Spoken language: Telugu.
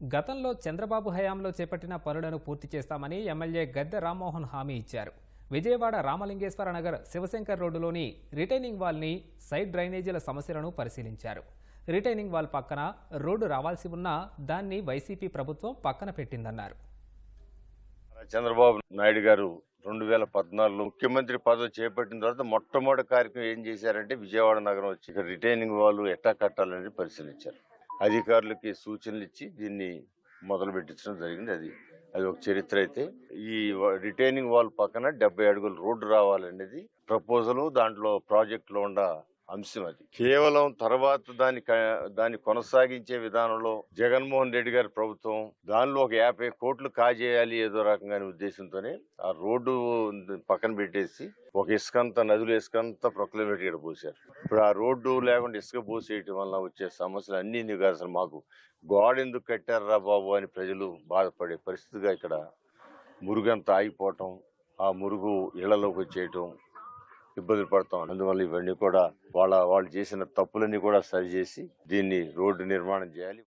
గతంలో చంద్రబాబు హయాంలో చేపట్టిన పనులను పూర్తి చేస్తామని ఎమ్మెల్యే గద్దె రామ్మోహన్ హామీ ఇచ్చారు. విజయవాడ రామలింగేశ్వర నగర్ శివశంకర్ రోడ్డులోని రిటైనింగ్ వాల్ని సైడ్ డ్రైనేజీల సమస్యలను పరిశీలించారు. రిటైనింగ్ వాల్ పక్కన రోడ్డు రావాల్సి ఉన్నా దాన్ని వైసీపీ ప్రభుత్వం పక్కన పెట్టిందన్నారు. చంద్రబాబు నాయుడు గారు రెండు వేల పద్నాలుగులో ముఖ్యమంత్రి పదవి చేపట్టిన తర్వాత మొట్టమొదటి కార్యక్రమం ఏం చేశారంటే విజయవాడ నగరం వచ్చి రిటైనింగ్ వాళ్ళు ఎట్టా కట్టాలని పరిశీలించారు. అధికారులకి సూచనలు ఇచ్చి దీన్ని మొదలు పెట్టించడం జరిగింది. అది అది ఒక చరిత్ర అయితే. ఈ రిటైనింగ్ వాల్ పక్కన డెబ్బై అడుగుల రోడ్డు రావాలనేది ప్రపోజల్ దాంట్లో ప్రాజెక్టులో ఉన్న అంశం అది కేవలం తర్వాత దాని దాన్ని కొనసాగించే విధానంలో జగన్మోహన్ రెడ్డి గారి ప్రభుత్వం దానిలో ఒక యాభై కోట్లు కాజేయాలి ఏదో రకంగా ఉద్దేశంతోనే ఆ రోడ్డు పక్కన పెట్టేసి ఒక ఇసుకంత నదులు ఇసుకంతా ప్రొక్లమేట్ ఇక్కడ పోసారు ఇప్పుడు ఆ రోడ్డు లేకుండా ఇసుక పోసేయటం వల్ల వచ్చే సమస్యలు అన్నీ నీకు అసలు మాకు గోడ ఎందుకు కట్టారా బాబు అని ప్రజలు బాధపడే పరిస్థితిగా ఇక్కడ మురుగంతా ఆగిపోవటం ఆ మురుగు ఇళ్ళలోకి వచ్చేయటం ఇబ్బందులు పడతాం. అందువల్ల ఇవన్నీ కూడా వాళ్ళ వాళ్ళు చేసిన తప్పులన్నీ కూడా సరిచేసి దీన్ని రోడ్డు నిర్మాణం చేయాలి.